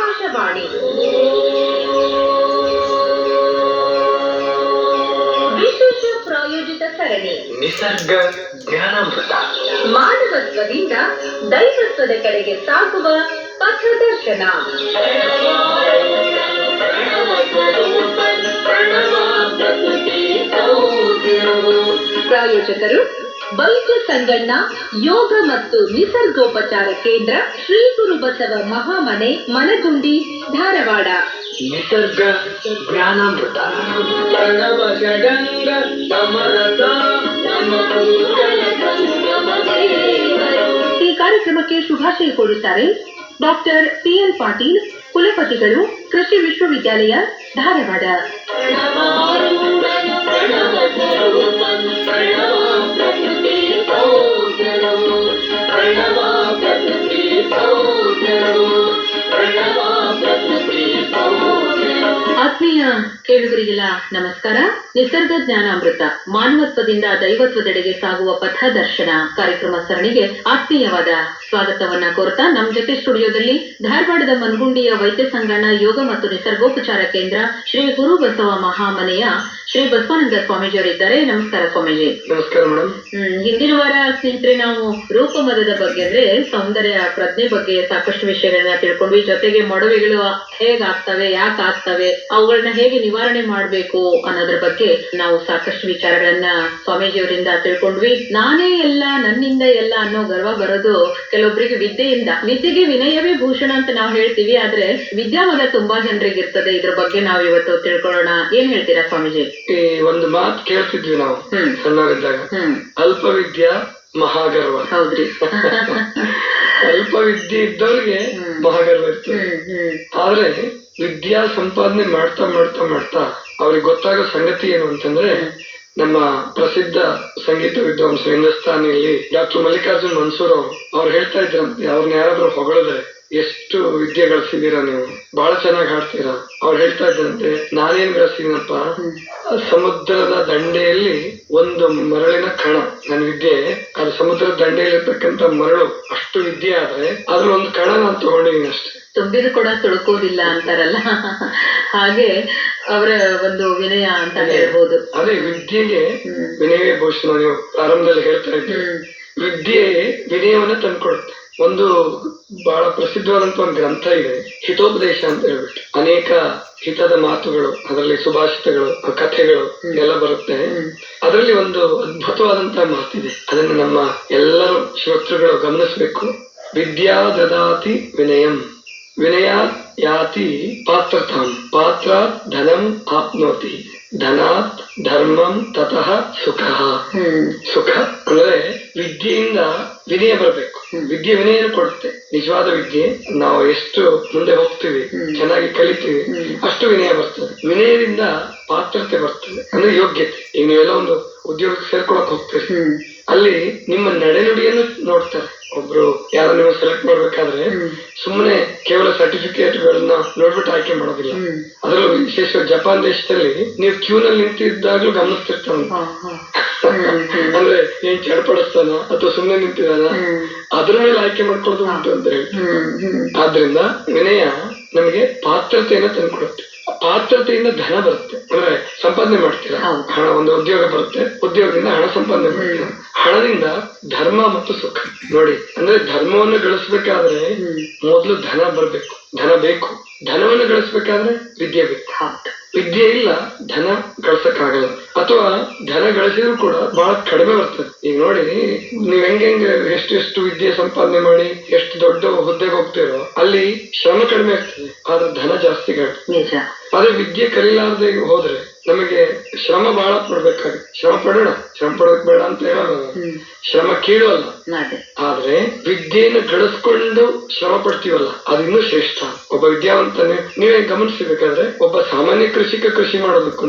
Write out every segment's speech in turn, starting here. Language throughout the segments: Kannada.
ಆಕಾಶವಾಣಿ ವಿಶೇಷ ಪ್ರಾಯೋಜಿತ ಸರಣಿ. ನಿಸರ್ಗ ಜ್ಞಾನಾಮೃತ. ಮಾನವತ್ವದಿಂದ ದೈವತ್ವದ ಕಡೆಗೆ ಸಾಗುವ ಪಥದರ್ಶನ. ಪ್ರಾಯೋಜಕರು ಬೈಕು ಸಂಗಣ್ಣ ಯೋಗ ಮತ್ತು ನಿಸರ್ಗೋಪಚಾರ ಕೇಂದ್ರ ಶ್ರೀ ಗುರು ಬಸವ ಮಹಾಮನೆ ಮನಗುಂಡಿ ಧಾರವಾಡ. ನಿಸರ್ಗ ಜ್ಞಾನಾಮೃತ. ಈ ಕಾರ್ಯಕ್ರಮಕ್ಕೆ ಶುಭಾಶಯ ಕೋರುತ್ತಾರೆ ಡಾಕ್ಟರ್ ಪಿ ಎನ್ ಪಾಟೀಲ್ ಕುಲಪತಿಗಳು ಕೃಷಿ ವಿಶ್ವವಿದ್ಯಾಲಯ Dharwad. Oh, no, I'm not going to be a fool. ಆತ್ಮೀಯ ಕೇಳುಗರಿಗೆಲ್ಲ ನಮಸ್ಕಾರ. ನಿಸರ್ಗ ಜ್ಞಾನಾಮೃತ ಮಾನವತ್ವದಿಂದ ದೈವತ್ವದೆಡೆಗೆ ಸಾಗುವ ಪಥದರ್ಶನ ಕಾರ್ಯಕ್ರಮ ಸರಣಿಗೆ ಆತ್ಮೀಯವಾದ ಸ್ವಾಗತವನ್ನ ಕೋರ್ತಾ ನಮ್ಮ ಜೊತೆ ಸ್ಟುಡಿಯೋದಲ್ಲಿ ಧಾರವಾಡದ ಮನ್ಗುಂಡಿಯ ವೈದ್ಯ ಸಂಗಣ ಯೋಗ ಮತ್ತು ನಿಸರ್ಗೋಪಚಾರ ಕೇಂದ್ರ ಶ್ರೀ ಗುರು ಬಸವ ಮಹಾಮನೆಯ ಶ್ರೀ ಬಸವಾನಂದ ಸ್ವಾಮೀಜಿಯವರಿದ್ದಾರೆ. ನಮಸ್ಕಾರ ಸ್ವಾಮೀಜಿ. ನಮಸ್ಕಾರ ಮೇಡಮ್ ಹಿಂದಿನ ವಾರ ಸ್ನೇಹಿತರೆ ನಾವು ರೂಪಮದದ ಬಗ್ಗೆ ಅಂದ್ರೆ ಸೌಂದರ್ಯ ಪ್ರಜ್ಞೆ ಬಗ್ಗೆ ಸಾಕಷ್ಟು ವಿಷಯಗಳನ್ನ ತಿಳ್ಕೊಂಡ್ವಿ. ಜೊತೆಗೆ ಮೊಡವೆಗಳು ಹೇಗಾಗ್ತವೆ ಯಾಕೆ ಆಗ್ತವೆ ಅವುಗಳನ್ನ ಹೇಗೆ ನಿವಾರಣೆ ಮಾಡ್ಬೇಕು ಅನ್ನೋದ್ರ ಬಗ್ಗೆ ನಾವು ಸಾಕಷ್ಟು ವಿಚಾರಗಳನ್ನ ಸ್ವಾಮೀಜಿಯವರಿಂದ ತಿಳ್ಕೊಂಡ್ವಿ. ನಾನೇ ಎಲ್ಲ ನನ್ನಿಂದ ಎಲ್ಲ ಅನ್ನೋ ಗರ್ವ ಬರೋದು ಕೆಲವೊಬ್ಬರಿಗೆ ವಿದ್ಯೆಯಿಂದ. ವಿದ್ಯೆಗೆ ವಿನಯವೇ ಭೂಷಣ ಅಂತ ನಾವು ಹೇಳ್ತೀವಿ ಆದ್ರೆ ವಿದ್ಯಾಮದ ತುಂಬಾ ಜನರಿಗೆ ಇರ್ತದೆ ಇದ್ರ ಬಗ್ಗೆ ನಾವು ಇವತ್ತು ತಿಳ್ಕೊಳ್ಳೋಣ. ಏನ್ ಹೇಳ್ತೀರಾ ಸ್ವಾಮೀಜಿ? ಈ ಒಂದು ಮಾತು ಕೇಳ್ತಿದ್ವಿ ನಾವು ಹ್ಮ್. ಸಣ್ಣವರಿದ್ದಾಗ ಹ್ಮ್. ಅಲ್ಪ ವಿದ್ಯಾ ಮಹಾಗರ್ವ. ಹೌದ್ರಿ. ಅಲ್ಪ ವಿದ್ಯೆ ಇದ್ದವ್ರಿಗೆ ಮಹಾಗರ್ವ ಇರ್ತದೆ. ಆದ್ರೆ ವಿದ್ಯಾ ಸಂಪಾದನೆ ಮಾಡ್ತಾ ಮಾಡ್ತಾ ಮಾಡ್ತಾ ಅವ್ರಿಗೆ ಗೊತ್ತಾಗೋ ಸಂಗತಿ ಏನು ಅಂತಂದ್ರೆ, ನಮ್ಮ ಪ್ರಸಿದ್ಧ ಸಂಗೀತ ವಿದ್ವಾಂಸ ಹಿಂದೂಸ್ತಾನಿಯಲ್ಲಿ ಡಾಕ್ಟರ್ ಮಲ್ಲಿಕಾರ್ಜುನ್ ಮನ್ಸೂರ್ ಅವರು. ಅವ್ರು ಹೇಳ್ತಾ ಇದ್ರಂತೆ ಅವ್ರನ್ನ ಯಾರಾದ್ರೂ ಹೊಗಳಿದ್ರೆ ಎಷ್ಟು ವಿದ್ಯೆ ಗಳಿಸಿದೀರ ನೀವು? ಬಹಳ ಚೆನ್ನಾಗಿ ಹಾಡ್ತೀರಾ? ಅವ್ರು ಹೇಳ್ತಾ ಇದ್ದಂತೆ ನಾನೇನ್ ಗಳಿಸಿದೀನಪ್ಪ ಸಮುದ್ರದ ದಂಡೆಯಲ್ಲಿ ಒಂದು ಮರಳಿನ ಕಣ. ನನ್ನ ವಿದ್ಯೆ ಅದು ಸಮುದ್ರದ ದಂಡೆಯಲ್ಲಿರ್ತಕ್ಕಂಥ ಮರಳು. ಅಷ್ಟು ವಿದ್ಯೆ ಆದ್ರೆ ಅದ್ರ ಒಂದು ಕಣ ನಾನು ತಗೊಂಡಿದ್ದೀನಿ ಅಷ್ಟೇ. ತುಂಬಿದ ಕೂಡ ತುಳುಕೋದಿಲ್ಲ ಅಂತಾರಲ್ಲ? ಹಾಗೆ ಅವರ ಒಂದು ವಿನಯ ಅಂತ ಹೇಳ್ಬೋದು. ಅದೇ ವಿದ್ಯೆಗೆ. ವಿನಯವೇ ಭೂಷಣ ನೀವು ಪ್ರಾರಂಭದಲ್ಲಿ ಹೇಳ್ತಾ ಇದ್ದೀವಿ ವಿದ್ಯೆ ವಿನಯವನ್ನ ತಂದ್ಕೊಡುತ್ತೆ. ಒಂದು ಬಹಳ ಪ್ರಸಿದ್ಧವಾದಂತ ಒಂದು ಗ್ರಂಥ ಇದೆ, ಹಿತೋಪದೇಶ ಅಂತ ಹೇಳ್ಬಿಟ್ಟು. ಅನೇಕ ಹಿತದ ಮಾತುಗಳು, ಅದರಲ್ಲಿ ಸುಭಾಷಿತಗಳು, ಕಥೆಗಳು ಎಲ್ಲ ಬರುತ್ತೆ. ಅದರಲ್ಲಿ ಒಂದು ಅದ್ಭುತವಾದಂತ ಮಾತಿದೆ. ಅದನ್ನು ನಮ್ಮ ಎಲ್ಲರೂ ಶ್ರೋತೃಗಳು ಗಮನಿಸಬೇಕು. ವಿದ್ಯಾ ದದಾತಿ ವಿನಯಂ. ವಿನಯ ಯಾತಿ ಪಾತ್ರತಾಂ. ಪಾತ್ರ ಧನಂ ಆಪ್ನೋತಿ. ಧನಾತ್ ಧರ್ಮಂ ತತಃ ಸುಖ. ಸುಖ ಅಂದ್ರೆ ವಿದ್ಯೆಯಿಂದ ವಿನಯ ಬರಬೇಕು. ವಿದ್ಯೆ ವಿನಯ ಕೊಡುತ್ತೆ. ನಿಜವಾದ ವಿದ್ಯೆ ನಾವು ಎಷ್ಟು ಮುಂದೆ ಹೋಗ್ತೀವಿ ಚೆನ್ನಾಗಿ ಕಲಿತೀವಿ ಅಷ್ಟು ವಿನಯ ಬರ್ತದೆ. ವಿನಯದಿಂದ ಪಾತ್ರತೆ ಬರ್ತದೆ. ಅಂದ್ರೆ ಯೋಗ್ಯತೆ. ಈಗ ನೀವೆಲ್ಲ ಒಂದು ಉದ್ಯೋಗಕ್ಕೆ ಸೇರ್ಕೊಳಕ್ ಹೋಗ್ತೀರಿ. ಅಲ್ಲಿ ನಿಮ್ಮ ನಡೆನುಡಿಯನ್ನು ನೋಡ್ತಾರೆ. ಒಬ್ರು ಯಾರೋ ನೀವು ಸೆಲೆಕ್ಟ್ ಮಾಡ್ಬೇಕಾದ್ರೆ ಸುಮ್ಮನೆ ಕೇವಲ ಸರ್ಟಿಫಿಕೇಟ್ ಗಳನ್ನ ನೋಡ್ಬಿಟ್ಟು ಆಯ್ಕೆ ಮಾಡೋದಿಲ್ಲ. ಅದರಲ್ಲೂ ವಿಶೇಷ ಜಪಾನ್ ದೇಶದಲ್ಲಿ ನೀವು ಕ್ಯೂ ನಲ್ಲಿ ನಿಂತಿದ್ದಾಗ್ಲೂ ಗಮನಿಸ್ತಿರ್ತಾನ. ಅಂದ್ರೆ ಏನ್ ಚಡಪಡಿಸ್ತಾನ ಅಥವಾ ಸುಮ್ಮನೆ ನಿಂತಿದಾನ. ಅದ್ರ ಮೇಲೆ ಆಯ್ಕೆ ಮಾಡ್ಕೊಳ್ಳೋದು ಉಂಟು ಅಂತ ಹೇಳಿ. ಆದ್ರಿಂದ ವಿನಯ ನಮಗೆ ಪಾತ್ರತೆಯನ್ನ ತಂದ್ಕೊಡುತ್ತೆ. ಪಾತ್ರತೆಯಿಂದ ಧನ ಬರುತ್ತೆ. ಅಂದ್ರೆ ಸಂಪಾದನೆ ಮಾಡ್ತೀರಾ? ಹಣ ಒಂದು ಉದ್ಯೋಗ ಬರುತ್ತೆ. ಉದ್ಯೋಗದಿಂದ ಹಣ ಸಂಪಾದನೆ ಮಾಡ್ತೀರಾ? ಹಣದಿಂದ ಧರ್ಮ ಮತ್ತು ಸುಖ. ನೋಡಿ ಅಂದ್ರೆ ಧರ್ಮವನ್ನು ಗಳಿಸ್ಬೇಕಾದ್ರೆ ಮೊದಲು ಧನ ಬರ್ಬೇಕು. ಧನ ಬೇಕು. ಧನವನ್ನು ಗಳಿಸ್ಬೇಕಾದ್ರೆ ವಿದ್ಯೆ ಬೇಕು. ವಿದ್ಯೆ ಇಲ್ಲ ಧನ ಗಳಿಸಕ್ಕಾಗಲ್ಲ. ಅಥವಾ ಧನ ಗಳಿಸಿದ್ರು ಕೂಡ ಬಹಳ ಕಡಿಮೆ ಬರ್ತದೆ. ಈಗ ನೋಡಿ ನೀವ್ ಹೆಂಗ್ ಹೆಂಗ್ ಎಷ್ಟು ಎಷ್ಟು ವಿದ್ಯೆ ಸಂಪಾದನೆ ಮಾಡಿ ಎಷ್ಟು ದೊಡ್ಡ ಹುದ್ದೆಗೆ ಹೋಗ್ತೀರೋ ಅಲ್ಲಿ ಶ್ರಮ ಕಡಿಮೆ ಆಗ್ತದೆ. ಆದ್ರೆ ಧನ ಜಾಸ್ತಿ ಗಾಡ್ತದೆ ಅದೇ ಆದ್ರೆ ವಿದ್ಯೆ ಕಲಿಲಾರ್ದೆ ಹೋದ್ರೆ ನಮಗೆ ಶ್ರಮ ಬಹಳ ಪಡ್ಬೇಕಾಗುತ್ತೆ ಶ್ರಮ ಪಡೋಣ. ಶ್ರಮ ಪಡೋಕ್ ಬೇಡ ಅಂತ ಹೇಳಲ್ಲ. ಶ್ರಮ ಕೀಳಲ್ಲ. ಆದ್ರೆ ವಿದ್ಯೆಯನ್ನು ಗಳಿಸ್ಕೊಂಡು ಶ್ರಮ ಪಡ್ತೀವಲ್ಲ ಅದಿನ್ನೂ ಶ್ರೇಷ್ಠ. ಒಬ್ಬ ವಿದ್ಯಾವಂತನೇ ನೀವೇ ಗಮನಿಸಬೇಕಾದ್ರೆ ಒಬ್ಬ ಸಾಮಾನ್ಯ ಕೃಷಿಕ ಕೃಷಿ ಮಾಡೋದಕ್ಕೂ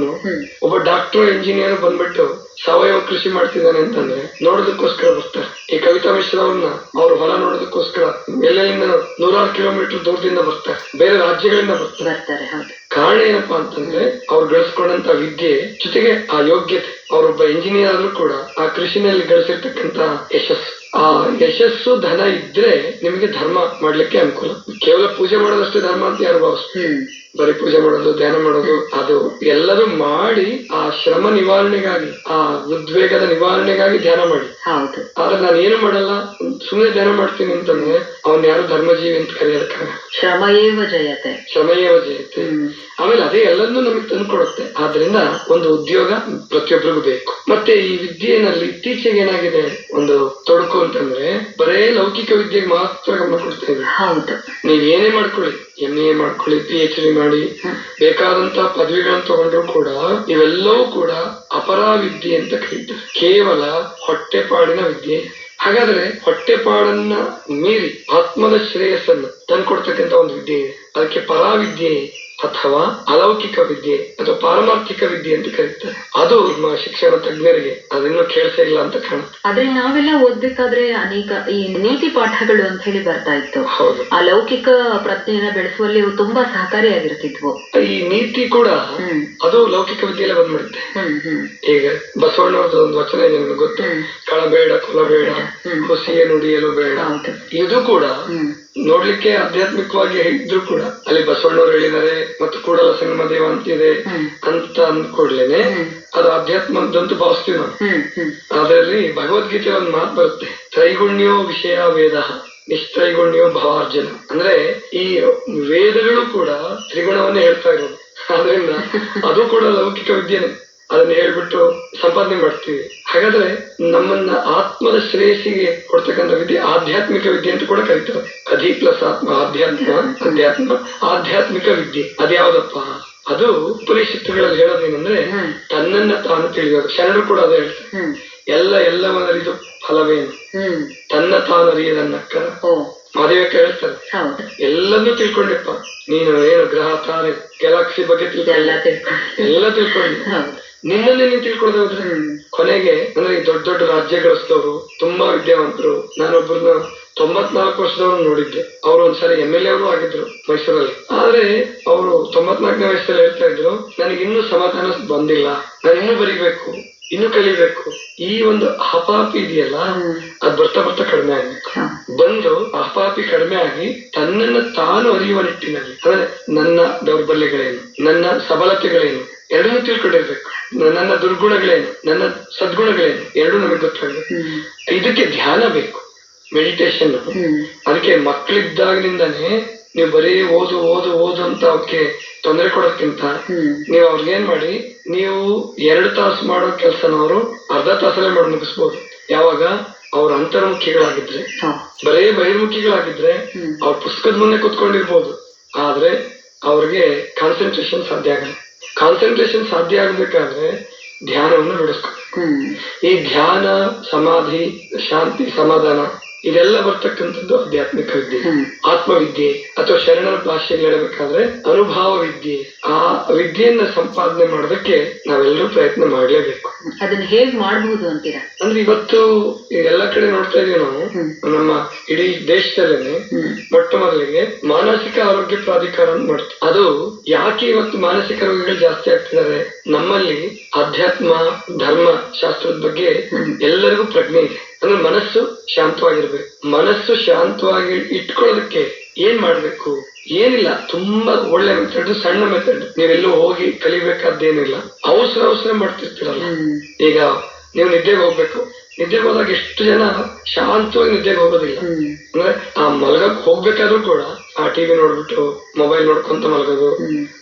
ಒಬ್ಬ ಡಾಕ್ಟರ್ ಇಂಜಿನಿಯರ್ ಬಂದ್ಬಿಟ್ಟು ಸಾವಯವ ಕೃಷಿ ಮಾಡ್ತಿದ್ದಾನೆ ಅಂತಂದ್ರೆ ನೋಡೋದಕ್ಕೋಸ್ಕರ ಬರ್ತಾರೆ. ಈ ಕವಿತಾ ಮಿಶ್ರಾ ಅವ್ರನ್ನ ಅವ್ರ ಹೊಲ ನೋಡೋದಕ್ಕೋಸ್ಕರ ಎಲ್ಲೆಲ್ಲಿಂದ ನೂರಾರು ಕಿಲೋಮೀಟರ್ ದೂರದಿಂದ ಬರ್ತಾರೆ. ಬೇರೆ ರಾಜ್ಯಗಳಿಂದ ಬರ್ತಾರೆ. ಕಾರಣ ಏನಪ್ಪಾ ಅಂತಂದ್ರೆ ಅವ್ರು ಗಳಿಸ್ಕೊಂಡಂತ ವಿದ್ಯೆ ಜೊತೆಗೆ ಆ ಯೋಗ್ಯತೆ, ಅವರೊಬ್ಬ ಇಂಜಿನಿಯರ್ ಆದ್ರೂ ಕೂಡ ಆ ಕೃಷಿನಲ್ಲಿ ಗಳಿಸಿರ್ತಕ್ಕಂತ ಯಶಸ್ಸು. ಆ ಯಶಸ್ಸು ಧನ ಇದ್ರೆ ನಿಮಗೆ ಧರ್ಮ ಮಾಡ್ಲಿಕ್ಕೆ ಅನುಕೂಲ. ಕೇವಲ ಪೂಜೆ ಮಾಡೋದಷ್ಟೇ ಧರ್ಮ ಅಂತ ಯಾರು ಭಾವಿಸ್ತಾರೆ? ಬರೀ ಪೂಜೆ ಮಾಡೋದು ಧ್ಯಾನ ಮಾಡೋದು ಅದು ಎಲ್ಲರೂ ಮಾಡಿ ಆ ಶ್ರಮ ನಿವಾರಣೆಗಾಗಿ ಆ ಉದ್ವೇಗದ ನಿವಾರಣೆಗಾಗಿ ಧ್ಯಾನ ಮಾಡಿ. ಹೌದು. ಆದ್ರೆ ನಾನು ಏನು ಮಾಡಲ್ಲ? ಸುಮ್ಮನೆ ಧ್ಯಾನ ಮಾಡ್ತೀನಿ ಅಂತಂದ್ರೆ ಅವನ್ ಯಾರು ಧರ್ಮಜೀವಿ ಅಂತ ಕರೆಯೋದಕ್ಕಾಗ ಶ್ರಮಯೇವ ಜಯತೆ. ಶ್ರಮಯೇವ ಜಯತೆ. ಆಮೇಲೆ ಅದೇ ಎಲ್ಲನ್ನೂ ನಮಗೆ ತಂದ್ಕೊಡುತ್ತೆ ಆದ್ರಿಂದ ಒಂದು ಉದ್ಯೋಗ ಪ್ರತಿಯೊಬ್ಬರಿಗೂ ಬೇಕು. ಮತ್ತೆ ಈ ವಿದ್ಯೆನಲ್ಲಿ ಇತ್ತೀಚೆಗೆ ಏನಾಗಿದೆ? ಒಂದು ತೊಡಕು ಅಂತಂದ್ರೆ ಬರೇ ಲೌಕಿಕ ವಿದ್ಯೆಗೆ ಮಾತ್ರ ಗಮನ ಕೊಡ್ತಾ ಇದ್ದೀವಿ ನೀವ್ ಏನೇ ಮಾಡ್ಕೊಳ್ಳಿ ಎಂ ಎ ಮಾಡ್ಕೊಳ್ಳಿ ಪಿ ಎಚ್ ಡಿ ಮಾಡಿ ಬೇಕಾದಂತ ಪದವಿಗಳನ್ನು ತಗೊಂಡ್ರು ಕೂಡ ಇವೆಲ್ಲವೂ ಕೂಡ ಅಪರಾ ವಿದ್ಯೆ ಅಂತ ಕರೀತಾರೆ ಕೇವಲ ಹೊಟ್ಟೆಪಾಡಿನ ವಿದ್ಯೆ. ಹಾಗಾದ್ರೆ ಹೊಟ್ಟೆಪಾಡನ್ನ ಮೀರಿ ಆತ್ಮದ ಶ್ರೇಯಸ್ಸನ್ನು ತಂದ್ಕೊಡ್ತಕ್ಕಂತ ಒಂದು ವಿದ್ಯೆ ಇದೆ. ಅದಕ್ಕೆ ಪರಾವಿದ್ಯೆ ಅಥವಾ ಅಲೌಕಿಕ ವಿದ್ಯೆ ಅಥವಾ ಪಾರಮಾರ್ಥಿಕ ವಿದ್ಯೆ ಅಂತ ಕರೀತಾರೆ. ಅದು ನಮ್ಮ ಶಿಕ್ಷಣ ತಜ್ಞರಿಗೆ ಅದನ್ನು ಕೇಳ್ತಾ ಇಲ್ಲ ಅಂತ ಕಾಣುತ್ತೆ. ಆದ್ರೆ ನಾವೆಲ್ಲ ಓದ್ಬೇಕಾದ್ರೆ ಅನೇಕ ಈ ನೀತಿ ಪಾಠಗಳು ಅಂತ ಹೇಳಿ ಬರ್ತಾ ಇತ್ತು. ಹೌದು. ಆ ಲೌಕಿಕ ಪ್ರಜ್ಞೆಯನ್ನ ಬೆಳೆಸುವಲ್ಲಿ ತುಂಬಾ ಸಹಕಾರಿಯಾಗಿರ್ತಿದ್ವು. ಈ ನೀತಿ ಕೂಡ ಅದು ಲೌಕಿಕ ವಿದ್ಯೆಯಲ್ಲೇ ಬಂದ್ಬಿಡುತ್ತೆ. ಈಗ ಬಸವಣ್ಣವ್ರದ್ದು ಒಂದು ವಚನ ಇದೆ ನಿಮ್ಗೆ ಗೊತ್ತು. ಕಳಬೇಡ ಕೊಲಬೇಡ. ಹುಸಿಗೆ ನುಡಿಯಲು ಬೇಡ. ಇದು ಕೂಡ ನೋಡ್ಲಿಕ್ಕೆ ಆಧ್ಯಾತ್ಮಿಕವಾಗಿ ಇದ್ರು ಕೂಡ ಅಲ್ಲಿ ಬಸವಣ್ಣವ್ರು ಹೇಳಿದ್ದಾರೆ ಮತ್ತು ಕೂಡಲ ಸಂಗಮ ದೇವ ಅಂತಿದೆ ಅಂತ ಅಂದ್ಕೊಡ್ಲೇನೆ. ಅದು ಆಧ್ಯಾತ್ಮದಂತೂ ಭಾವಿಸ್ತೀವಿ ನಾವು. ಅದರಲ್ಲಿ ಭಗವದ್ಗೀತೆ ಒಂದು ಮಾತು ಬರುತ್ತೆ. ತ್ರೈಗುಣ್ಯೋ ವಿಷಯ ವೇದ ನಿಷ್ತ್ರೈಗುಣ್ಯೋ ಭಾವಾರ್ಜನ. ಅಂದ್ರೆ ಈ ವೇದಗಳು ಕೂಡ ತ್ರಿಗುಣವನ್ನೇ ಹೇಳ್ತಾ ಇರೋದು. ಆದ್ರಿಂದ ಅದು ಕೂಡ ಲೌಕಿಕ ವಿದ್ಯೆನೆ. ಅದನ್ನ ಹೇಳ್ಬಿಟ್ಟು ಸಂಪಾದನೆ ಮಾಡ್ತೀವಿ. ಹಾಗಾದ್ರೆ ನಮ್ಮನ್ನ ಆತ್ಮದ ಶ್ರೇಯಸ್ಸಿಗೆ ಕೊಡ್ತಕ್ಕಂಥ ವಿದ್ಯೆ ಆಧ್ಯಾತ್ಮಿಕ ವಿದ್ಯೆ ಅಂತ ಕೂಡ ಕರೀತಾರೆ. ಅಧಿ ಪ್ಲಸ್ ಆತ್ಮ ಆಧ್ಯಾತ್ಮ ಅಧ್ಯಾತ್ಮ ಆಧ್ಯಾತ್ಮಿಕ ವಿದ್ಯೆ. ಅದ್ಯಾವುದಪ್ಪ? ಅದು ಉಪನಿಷತ್ತುಗಳಲ್ಲಿ ಹೇಳೋದೇನಂದ್ರೆ ತನ್ನನ್ನ ತಾನು ತಿಳಿಯೋದು. ಶರಣರು ಕೂಡ ಅದೇ ಹೇಳ್ತಾರೆ. ಎಲ್ಲ ಎಲ್ಲವನ್ನರಿದು ಫಲವೇನು? ತನ್ನ ತಾನು ಅರಿಯದನ್ನಕ್ಕರ ಓ. ಮದುವೆಕ್ಕೆ ಹೇಳ್ತಾರೆ. ಎಲ್ಲನ್ನೂ ತಿಳ್ಕೊಂಡಿಪ್ಪ. ನೀನು ಏನು ಗ್ರಹ ತಾನೆ ಗ್ಯಾಲಕ್ಸಿ ಬಗ್ಗೆ ತಿಳ್ಕೊಂಡು. ಎಲ್ಲ ತಿಳ್ಕೊಂಡು. ಎಲ್ಲ ನೀವು ಹೋದ್ರೆ ಕೊನೆಗೆ ಅಂದ್ರೆ ದೊಡ್ಡ ದೊಡ್ಡ ರಾಜ್ಯ ಗಳಿಸಿದವರು ತುಂಬಾ ವಿದ್ಯಾವಂತರು. ನಾನೊಬ್ಬರನ್ನ ತೊಂಬತ್ನಾಲ್ಕು ವರ್ಷದವ್ರು ನೋಡಿದ್ದೆ. ಅವ್ರು ಒಂದ್ಸರಿ ಎಂ ಎಲ್ ಎ ಅವರು ಆಗಿದ್ರು ಮೈಸೂರಲ್ಲಿ. ಆದ್ರೆ ಅವರು ತೊಂಬತ್ನಾಲ್ಕನೇ ವಯಸ್ಸಲ್ಲಿ ಹೇಳ್ತಾ ಇದ್ರು ನನಗೆ ಇನ್ನೂ ಸಮಾಧಾನ ಬಂದಿಲ್ಲ. ನಾನು ಇನ್ನೂ ಬರಿಬೇಕು. ಇನ್ನೂ ಕಲಿಬೇಕು. ಈ ಒಂದು ಹಪಾಪಿ ಇದೆಯಲ್ಲ ಅದು ಬರ್ತಾ ಬರ್ತಾ ಕಡಿಮೆ ಆಗ್ಬೇಕು. ಬಂದು ಅಪಾಪಿ ಕಡಿಮೆ ಆಗಿ ತನ್ನನ್ನ ತಾನು ಅರಿಯುವ ನಿಟ್ಟಿನಲ್ಲಿ ಅಂದ್ರೆ ನನ್ನ ದೌರ್ಬಲ್ಯಗಳೇನು ನನ್ನ ಸಬಲತೆಗಳೇನು ಎರಡನ್ನೂ ತಿಳ್ಕೊಂಡಿರ್ಬೇಕು. ನನ್ನ ದುರ್ಗುಣಗಳೇನು ನನ್ನ ಸದ್ಗುಣಗಳೇನು ಎರಡೂ ನಮಗೆ ಗೊತ್ತಾಗಬೇಕು ಇದಕ್ಕೆ ಧ್ಯಾನ ಬೇಕು ಮೆಡಿಟೇಷನ್ ಅದಕ್ಕೆ ಮಕ್ಕಳಿದ್ದಾಗಿನಿಂದಾನೇ ನೀವು ಬರೀ ಓದು ಓದು ಓದು ಅಂತ ಅವಕ್ಕೆ ತೊಂದರೆ ಕೊಡೋಕ್ಕಿಂತ ನೀವು ಅವ್ರಿಗೇನ್ ಮಾಡಿ ನೀವು ಎರಡು ತಾಸು ಮಾಡೋ ಕೆಲಸನವರು ಅರ್ಧ ತಾಸಲ್ಲೇ ಮಾಡಿ ಮುಗಿಸ್ಬೋದು. ಯಾವಾಗ? ಅವ್ರ ಅಂತರ್ಮುಖಿಗಳಾಗಿದ್ರೆ. ಬರೀ ಬರೇ ಬಹಿರ್ಮುಖಿಗಳಾಗಿದ್ರೆ ಅವ್ರ ಪುಸ್ತಕದ ಮುಂದೆ ಕುತ್ಕೊಂಡಿರ್ಬೋದು. ಆದ್ರೆ ಅವ್ರಿಗೆ ಕಾನ್ಸಂಟ್ರೇಷನ್ ಸಾಧ್ಯ ಆಗಲ್ಲ. ಕಾನ್ಸಂಟ್ರೇಷನ್ ಸಾಧ್ಯ ಆಗ್ಬೇಕಾದ್ರೆ ಧ್ಯಾನವನ್ನು ರೂಢಿಸ್ಕೊ. ಈ ಧ್ಯಾನ ಸಮಾಧಿ ಶಾಂತಿ ಸಮಾಧಾನ ಇದೆಲ್ಲ ಬರ್ತಕ್ಕಂಥದ್ದು ಆಧ್ಯಾತ್ಮಿಕ ವಿದ್ಯೆ. ಆತ್ಮವಿದ್ಯೆ ಅಥವಾ ಶರಣರ ಭಾಷೆಯಲ್ಲಿ ಹೇಳಬೇಕಾದ್ರೆ ಅನುಭವ ವಿದ್ಯೆ ಆ ವಿದ್ಯೆಯನ್ನ ಸಂಪಾದನೆ ಮಾಡೋದಕ್ಕೆ ನಾವೆಲ್ಲರೂ ಪ್ರಯತ್ನ ಮಾಡಲೇಬೇಕು. ಅದನ್ನ ಹೇಗ್ ಮಾಡಬಹುದು ಅಂತೀರಾ? ಅಂದ್ರೆ ಇವತ್ತು ಎಲ್ಲಾ ಕಡೆ ನೋಡ್ತಾ ಇದೀವಿ ನಾವು. ನಮ್ಮ ಇಡೀ ದೇಶದಲ್ಲೇನೆ ಮೊಟ್ಟ ಮೊದಲಿಗೆ ಮಾನಸಿಕ ಆರೋಗ್ಯ ಪ್ರಾಧಿಕಾರ ಅಂತ ಅದು ಯಾಕೆ ಇವತ್ತು ಮಾನಸಿಕ ರೋಗಿಗಳು ಜಾಸ್ತಿ ಆಗ್ತಿದ್ದಾರೆ? ನಮ್ಮಲ್ಲಿ ಅಧ್ಯಾತ್ಮ ಧರ್ಮ ಶಾಸ್ತ್ರದ ಬಗ್ಗೆ ಎಲ್ಲರಿಗೂ ಪ್ರಜ್ಞೆ ಇದೆ. ಅಂದ್ರೆ ಮನಸ್ಸು ಶಾಂತವಾಗಿರ್ಬೇಕು. ಮನಸ್ಸು ಶಾಂತವಾಗಿ ಇಟ್ಕೊಳ್ಳೋದಕ್ಕೆ ಏನ್ ಮಾಡ್ಬೇಕು? ಏನಿಲ್ಲ ತುಂಬಾ ಒಳ್ಳೆ ಮೆಥಡ್ ಸಣ್ಣ ಮೆಥಡ್. ನೀವೆಲ್ಲೂ ಹೋಗಿ ಕಲಿಬೇಕಾದ್ದೇನಿಲ್ಲ. ಅವಸರ ಅವಸರ ಮಾಡ್ತಿರ್ತೀರಲ್ಲ. ಈಗ ನೀವು ನಿದ್ದೆಗೆ ಹೋಗ್ಬೇಕು. ನಿದ್ದೆಗೆ ಹೋದಾಗ ಎಷ್ಟು ಜನ ಶಾಂತವಾಗಿ ನಿದ್ದೆಗೆ ಹೋಗೋದಿಲ್ಲ. ಅಂದ್ರೆ ಆ ಮಲಗಕ್ ಹೋಗ್ಬೇಕಾದ್ರೂ ಕೂಡ ಆ ಟಿವಿ ನೋಡ್ಬಿಟ್ಟು ಮೊಬೈಲ್ ನೋಡ್ಕೊಂತ ಮಲಗೋದು.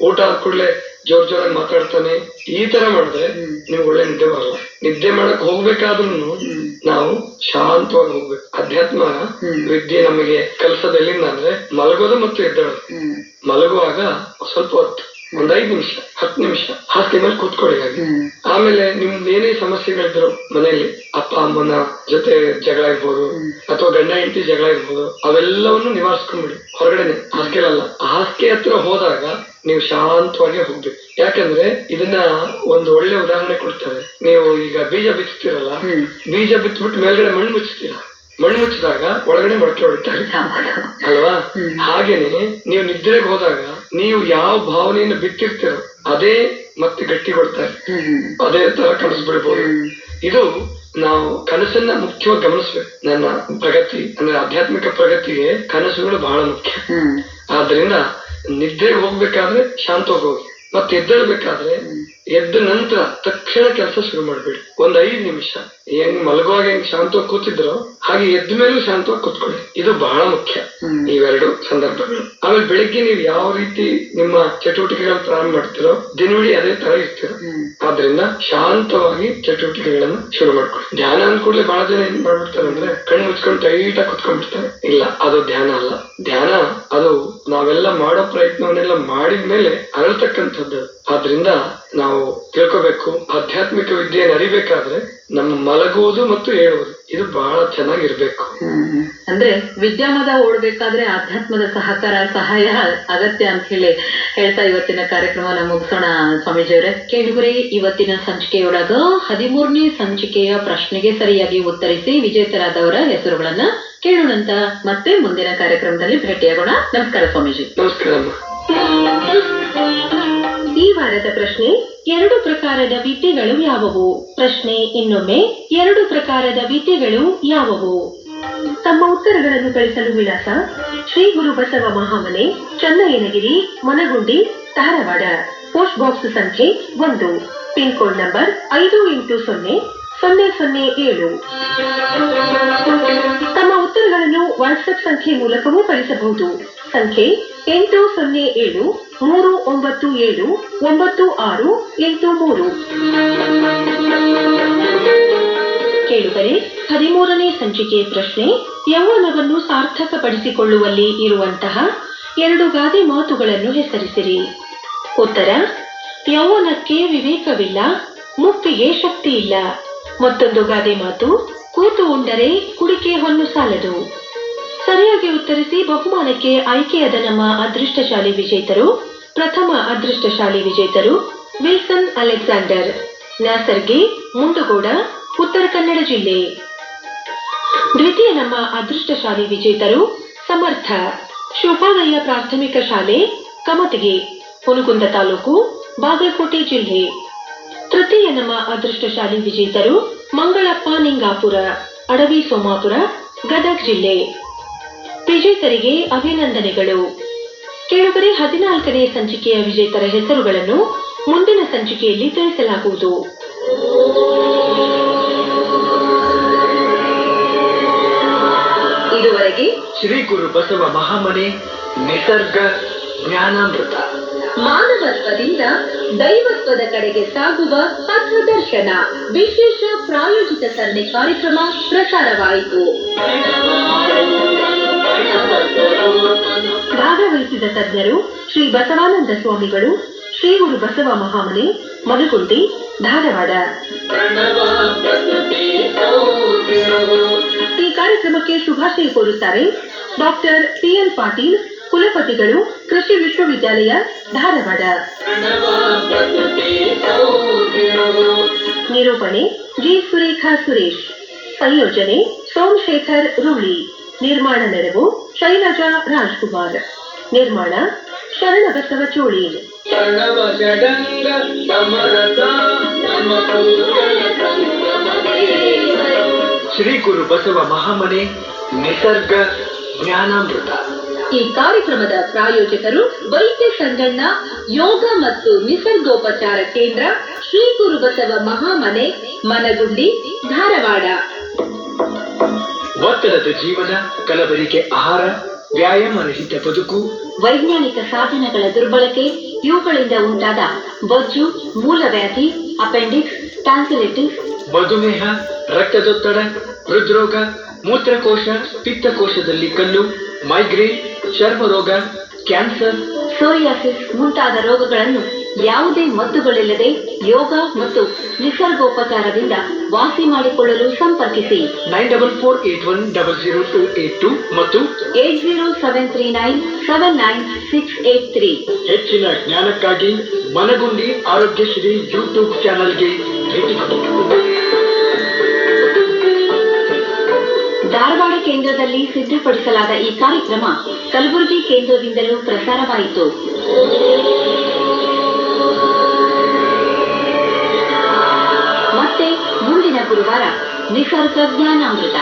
ಊಟ ಆದ ಕೂಡಲೇ ಜೋರ್ ಜೋರಾಗಿ ಮಾತಾಡ್ತಾನೆ. ಈ ತರ ಮಾಡಿದ್ರೆ ನೀವು ನಿಮ್ಗೆ ಒಳ್ಳೆ ನಿದ್ದೆ ಬರಲ್ಲ ನಿದ್ದೆ ಮಾಡಕ್ ಹೋಗ್ಬೇಕಾದ್ರೂ ನಾವು ಶಾಂತವಾಗಿ ಹೋಗ್ಬೇಕು. ಅಧ್ಯಾತ್ಮ ವಿದ್ಯೆ ನಮಗೆ ಕಲ್ಸೋದು ಎಲ್ಲಿಂದ ಅಂದ್ರೆ ಮಲಗೋದು ಮತ್ತು ಎದ್ದೇಳೋದು. ಮಲಗುವಾಗ ಸ್ವಲ್ಪ ಹೊತ್ತು. ಒಂದ್ ಐದ್ ನಿಮಿಷ ಹತ್ತು ನಿಮಿಷ ಹಾಸಿಗೆ ಮೇಲೆ ಕೂತ್ಕೊಳ್ಳಿ ಹಾಗೆ. ಆಮೇಲೆ ನಿಮ್ದು ಏನೇ ಸಮಸ್ಯೆಗಳಿದ್ರು ಮನೆಯಲ್ಲಿ ಅಪ್ಪ ಅಮ್ಮನ ಜೊತೆ ಜಗಳ ಇರ್ಬೋದು ಅಥವಾ ಗಂಡ ಹೆಂಡತಿ ಜಗಳ ಇರ್ಬೋದು ಅವೆಲ್ಲವನ್ನು ನಿವಾರಿಸ್ಕೊಂಡ್ಬಿಡಿ ಹೊರಗಡೆನೆ ಹಾಸ್ಟೆಲಲ್ಲ ಹಾಸಿಗೆ ಹತ್ರ ಹೋದಾಗ ನೀವು ಶಾಂತವಾಗಿ ಹೋಗ್ಬೇಕು. ಯಾಕಂದ್ರೆ ಇದನ್ನ ಒಂದು ಒಳ್ಳೆ ಉದಾಹರಣೆ ಕೊಡ್ತಾರೆ. ನೀವು ಈಗ ಬೀಜ ಬಿತ್ತುತ್ತೀರಲ್ಲ ಬೀಜ ಬಿತ್ಬಿಟ್ಟು ಮೇಲ್ಗಡೆ ಮಣ್ಣು ಮುಚ್ಚುತ್ತೀರ ಮಣ್ಣು ಮುಚ್ಚಿದಾಗ ಒಳಗಡೆ ಮೊಳಕೆ ಹೊಡಿತಾರೆ ಅಲ್ವಾ. ಹಾಗೇನೆ ನೀವು ನಿದ್ರೆಗೆ ಹೋದಾಗ ನೀವು ಯಾವ ಭಾವನೆಯನ್ನು ಬಿಟ್ಟಿರ್ತೀರೋ ಅದೇ ಮತ್ತೆ ಗಟ್ಟಿ ಕೊಡ್ತಾರೆ ಅದೇ ತರ ಕನಸು ಬಿಡ್ಬೋದು ಇದು ನಾವು ಕನಸನ್ನ ಮುಖ್ಯವಾಗಿ ಗಮನಿಸ್ಬೇಕು. ನನ್ನ ಪ್ರಗತಿ ಅಂದ್ರೆ ಆಧ್ಯಾತ್ಮಿಕ ಪ್ರಗತಿಗೆ ಕನಸುಗಳು ಬಹಳ ಮುಖ್ಯ. ಆದ್ರಿಂದ ನಿದ್ದೆಗೆ ಹೋಗ್ಬೇಕಾದ್ರೆ ಶಾಂತವಾಗಿ ಹೋಗಿ. ಮತ್ತೆ ಎದ್ದೇಳ್ಬೇಕಾದ್ರೆ ಎದ್ದ ನಂತರ ತಕ್ಷಣ ಕೆಲಸ ಶುರು ಮಾಡ್ಬೇಡಿ. ಒಂದ್ ಐದು ನಿಮಿಷ. ಹೆಂಗ್ ಮಲಗುವಾಗ ಹೆಂಗ್ ಶಾಂತವಾಗಿ ಕೂತಿದ್ರೋ ಹಾಗೆ ಎದ್ದ ಮೇಲೂ ಶಾಂತವಾಗಿ ಕೂತ್ಕೊಳ್ಳಿ. ಇದು ಬಹಳ ಮುಖ್ಯ. ಇವೆರಡು ಸಂದರ್ಭಗಳು. ಆಮೇಲೆ ಬೆಳಿಗ್ಗೆ ನೀವು ಯಾವ ರೀತಿ ನಿಮ್ಮ ಚಟುವಟಿಕೆಗಳನ್ನ ಪ್ರಾರಂಭ ಮಾಡ್ತಿರೋ ದಿನವಿಡೀ ಅದೇ ತರ ಇರ್ತೀರ ಆದ್ರಿಂದ ಶಾಂತವಾಗಿ ಚಟುವಟಿಕೆಗಳನ್ನ ಶುರು ಮಾಡ್ಕೊಳ್ಳಿ. ಧ್ಯಾನ ಅಂದ್ಕೂಡ್ಲೆ ಕೂಡಲೇ ಬಹಳ ಜನ ಏನ್ ಮಾಡ್ಬಿಡ್ತಾರೆ ಅಂದ್ರೆ ಕಣ್ಣು ಮುಚ್ಕೊಂಡು ಟೈಟ್ ಆಗಿ ಕುತ್ಕೊಂಡ್ಬಿಡ್ತಾರೆ. ಇಲ್ಲ ಅದು ಧ್ಯಾನ ಅಲ್ಲ. ಧ್ಯಾನ ಅದು ನಾವೆಲ್ಲ ಮಾಡೋ ಪ್ರಯತ್ನವನ್ನೆಲ್ಲ ಮಾಡಿದ್ಮೇಲೆ ಅರಳ್ತಕ್ಕಂಥದ್ದು. ಆದ್ರಿಂದ ನಾವು ತಿಳ್ಕೋಬೇಕು ಆಧ್ಯಾತ್ಮಿಕ ವಿದ್ಯೆಯನ್ನು ಅರಿಬೇಕಾದ್ರೆ ನಮ್ಮ ಮಲಗುವುದು ಮತ್ತು ಹೇಳುವುದು ಇದು ಬಹಳ ಚೆನ್ನಾಗಿರ್ಬೇಕು. ಅಂದ್ರೆ ವಿದ್ಯಾಮದ ಓಡ್ಬೇಕಾದ್ರೆ ಆಧ್ಯಾತ್ಮದ ಸಹಕಾರ ಸಹಾಯ ಅಗತ್ಯ ಅಂತ ಹೇಳಿ ಹೇಳ್ತಾ ಇವತ್ತಿನ ಕಾರ್ಯಕ್ರಮನ ಮುಗಿಸೋಣ ಸ್ವಾಮೀಜಿಯವರೇ. ಕೇಳುಗರೆ ಇವತ್ತಿನ ಸಂಚಿಕೆಯೊಳಗ ಹದಿಮೂರನೇ ಸಂಚಿಕೆಯ ಪ್ರಶ್ನೆಗೆ ಸರಿಯಾಗಿ ಉತ್ತರಿಸಿ ವಿಜೇತರಾದವರ ಹೆಸರುಗಳನ್ನ ಕೇಳೋಣಂತ ಮತ್ತೆ ಮುಂದಿನ ಕಾರ್ಯಕ್ರಮದಲ್ಲಿ ಭೇಟಿಯಾಗೋಣ. ನಮಸ್ಕಾರ ಸ್ವಾಮೀಜಿ. ನಮಸ್ಕಾರ ಈ ವಾರದ ಪ್ರಶ್ನೆ ಎರಡು ಪ್ರಕಾರದ ವಿದ್ಯೆಗಳು ಯಾವುವು? ಪ್ರಶ್ನೆ ಇನ್ನೊಮ್ಮೆ, ಎರಡು ಪ್ರಕಾರದ ವಿದ್ಯೆಗಳು ಯಾವುವು? ತಮ್ಮ ಉತ್ತರಗಳನ್ನು ಕಳಿಸಲು ವಿಳಾಸ ಶ್ರೀ ಗುರು ಬಸವ ಮಹಾಮನೆ, ಚನ್ನಯ್ಯನಗಿರಿ, ಮನಗುಂಡಿ, ಧಾರವಾಡ. ಪೋಸ್ಟ್ ಬಾಕ್ಸ್ ಸಂಖ್ಯೆ ಒಂದು. ಪಿನ್ ಕೋಡ್ ನಂಬರ್ ಐದು ಎಂಟು ಸೊನ್ನೆ ಸೊನ್ನೆ ಸೊನ್ನೆ ಏಳು. ತಮ್ಮ ಉತ್ತರಗಳನ್ನು ವಾಟ್ಸ್ಆಪ್ ಸಂಖ್ಯೆ ಮೂಲಕವೂ ಕಳಿಸಬಹುದು. ಸಂಖ್ಯೆ ಎಂಟು ಸೊನ್ನೆ ಏಳು, ಮೂರು ಒಂಬತ್ತು ಏಳು, ಒಂಬತ್ತು ಆರು, ಎಂಟು ಮೂರು. ಕೇಳುಗರೆ, ಹದಿಮೂರನೇ ಸಂಚಿಕೆ ಪ್ರಶ್ನೆ ಯೌವನವನ್ನು ಸಾರ್ಥಕಪಡಿಸಿಕೊಳ್ಳುವಲ್ಲಿ ಇರುವಂತಹ ಎರಡು ಗಾದೆ ಮಾತುಗಳನ್ನು ಹೆಸರಿಸಿರಿ. ಉತ್ತರ, ಯೌವನಕ್ಕೆ ವಿವೇಕವಿಲ್ಲ ಮುಪ್ಪಿಗೆ ಶಕ್ತಿ ಇಲ್ಲ ಮತ್ತೊಂದು ಗಾದೆ ಮಾತು, ಕೂತು ಉಂಡರೆ ಕುಡಿಕೆ ಹೊನ್ನು ಸಾಲದು. ಸರಿಯಾಗಿ ಉತ್ತರಿಸಿ ಬಹುಮಾನಕ್ಕೆ ಆಯ್ಕೆಯಾದ ನಮ್ಮ ಅದೃಷ್ಟಶಾಲಿ ವಿಜೇತರು, ಪ್ರಥಮ ಅದೃಷ್ಟಶಾಲಿ ವಿಜೇತರು, ವಿಲ್ಸನ್ ಅಲೆಕ್ಸಾಂಡರ್, ನಾಸರ್ಗಿ, ಮುಂಡಗೋಡ, ಉತ್ತರ ಕನ್ನಡ ಜಿಲ್ಲೆ. ದ್ವಿತೀಯ ನಮ್ಮ ಅದೃಷ್ಟಶಾಲಿ ವಿಜೇತರು, ಸಮರ್ಥ ಶುಭೋದಯ ಪ್ರಾಥಮಿಕ ಶಾಲೆ, ಕಮತಗಿ, ಹುನಗುಂದ ತಾಲೂಕು, ಬಾಗಲಕೋಟೆ ಜಿಲ್ಲೆ. ತೃತೀಯ ನಮ್ಮ ಅದೃಷ್ಟಶಾಲಿ ವಿಜೇತರು, ಮಂಗಳಪ್ಪ ನಿಂಗಾಪುರ, ಅಡವಿ ಸೋಮಾಪುರ, ಗದಗ್ ಜಿಲ್ಲೆ. ವಿಜೇತರಿಗೆ ಅಭಿನಂದನೆಗಳು. ಕೆಳಗಡೆ ಹದಿನಾಲ್ಕನೇ ಸಂಚಿಕೆಯ ವಿಜೇತರ ಹೆಸರುಗಳನ್ನು ಮುಂದಿನ ಸಂಚಿಕೆಯಲ್ಲಿ ತಿಳಿಸಲಾಗುವುದು. ಇದುವರೆಗೆ ಶ್ರೀ ಗುರು ಬಸವ ಮಹಾಮನೆ ನಿಸರ್ಗ ಜ್ಞಾನಾಮೃತ. ಮಾನವತ್ವದಿಂದ ದೈವತ್ವದ ಕಡೆಗೆ ಸಾಗುವ ಪಥದರ್ಶನ ವಿಶೇಷ ಪ್ರಾಯೋಜಿತ ಸರಣಿ ಕಾರ್ಯಕ್ರಮ ಪ್ರಸಾರವಾಯಿತು. ಭಾಗವಹಿಸಿದ ತಜ್ಞರು ಶ್ರೀ ಬಸವಾನಂದ ಸ್ವಾಮಿಗಳು, ಶ್ರೀ ಗುರು ಬಸವ ಮಹಾಮನೆ ಮಲಗುಂಡಿ ಧಾರವಾಡ. ಈ ಕಾರ್ಯಕ್ರಮಕ್ಕೆ ಶುಭಾಶಯ ಕೋರುತ್ತಾರೆ ಡಾಕ್ಟರ್ ಪಿಎಲ್ ಪಾಟೀಲ್, ಕುಲಪತಿಗಳು, ಕೃಷಿ ವಿಶ್ವವಿದ್ಯಾಲಯ, ಧಾರವಾಡ. ನಿರೂಪಣೆ ಜಿ. ಸುರೇಖಾ ಸುರೇಶ್. ಸಂಯೋಜನೆ ಸೋಮಶೇಖರ್ ರೂಳಿ. ನಿರ್ಮಾಣ ನೆರವು ಶೈಲಜಾ ರಾಜ್ಕುಮಾರ್. ನಿರ್ಮಾಣ ಶರಣಬಸವ ಚೋಳಿ ಶ್ರೀ ಗುರು ಬಸವ ಮಹಾಮನೆ ನಿಸರ್ಗ ಜ್ಞಾನಾಮೃತ. ಈ ಕಾರ್ಯಕ್ರಮದ ಪ್ರಾಯೋಜಕರು ವೈದ್ಯ ಸಂಗಣ್ಣ ಯೋಗ ಮತ್ತು ನಿಸರ್ಗೋಪಚಾರ ಕೇಂದ್ರ ಶ್ರೀ ಗುರು ಬಸವ ಮಹಾಮನೆ ಮನಗುಂಡಿ ಧಾರವಾಡ. ಒತ್ತಡದ ಜೀವನ ಕಲಬರಿಕೆ ಆಹಾರ ವ್ಯಾಯಾಮ ರಹಿತ ಬದುಕು. ವೈಜ್ಞಾನಿಕ ಸಾಧನಗಳ ದುರ್ಬಳಕೆ ಇವುಗಳಿಂದ ಉಂಟಾದ ಬೊಜ್ಜು ಮೂಲವ್ಯಾಧಿ ಅಪೆಂಡಿಕ್ಸ್ ಟ್ಯಾನ್ಸಿಲಿಟಿಸ್ ಮಧುಮೇಹ ರಕ್ತದೊತ್ತಡ ಹೃದ್ರೋಗ ಮೂತ್ರಕೋಶ ಪಿತ್ತಕೋಶದಲ್ಲಿ ಕಲ್ಲು ಮೈಗ್ರೇನ್ ಚರ್ಮರೋಗ ಕ್ಯಾನ್ಸರ್. ಸೋರಿಯಾಸಿಸ್ ಮುಂತಾದ ರೋಗಗಳನ್ನು ಯಾವುದೇ ಮದ್ದುಗಳಿಲ್ಲದೆ ಯೋಗ ಮತ್ತು ನಿಸರ್ಗೋಪಚಾರದಿಂದ ವಾಸಿ ಮಾಡಿಕೊಳ್ಳಲು ಸಂಪರ್ಕಿಸಿ. Nine double four eight one double zero two eight two ಮತ್ತು eight zero seven three nine seven nine six eight three. ಹೆಚ್ಚಿನ ಜ್ಞಾನಕ್ಕಾಗಿ ಮನಗುಂಡಿ ಆರೋಗ್ಯಶ್ರೀ ಯೂಟ್ಯೂಬ್ ಚಾನಲ್ಗೆ ಭೇಟಿ ಧಾರವಾಡ ಕೇಂದ್ರದಲ್ಲಿ ಸಿದ್ಧಪಡಿಸಲಾದ ಈ ಕಾರ್ಯಕ್ರಮ ಕಲಬುರಗಿ ಕೇಂದ್ರದಿಂದಲೂ ಪ್ರಸಾರವಾಯಿತು. ಗುರುವಾರ ನಿಸರ್ಗ ಜ್ಞಾನಾಮೃತ